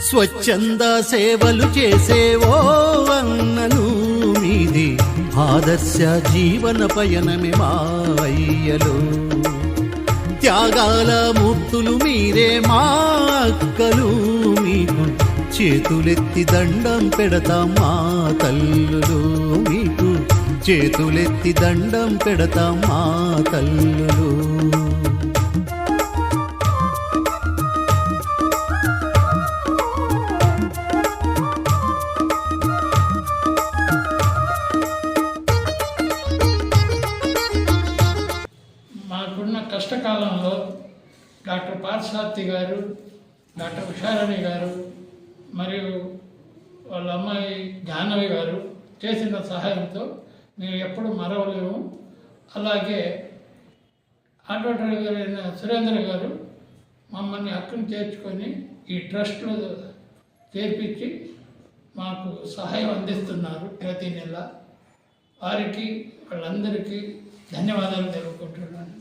స్వచ్ఛంద సేవలు చేసేవో అన్నలు మీది ఆదర్శ జీవన పయనమే మాయ్యలు త్యాగాల మూర్తులు మీరే మా అక్కలు మీకు చేతులెత్తి దండం పెడతా మా తల్లులు మీకు చేతులెత్తి దండం పెడతా మా తల్లులు. మాకున్న కష్టకాలంలో డాక్టర్ పార్థసారథి గారు డాక్టర్ ఉషారాణి గారు మరియు వాళ్ళ అమ్మాయి జాహ్నవి గారు చేసిన సహాయంతో మేము ఎప్పుడు మరవలేము. అలాగే ఆటో డ్రైవర్ అయిన సురేంద్ర గారు మమ్మల్ని హక్కును చేర్చుకొని ఈ ట్రస్ట్లో చేర్పించి మాకు సహాయం అందిస్తున్నారు ప్రతి నెల. వారికి వాళ్ళందరికీ ధన్యవాదాలు తెలుపుకుంటున్నాను.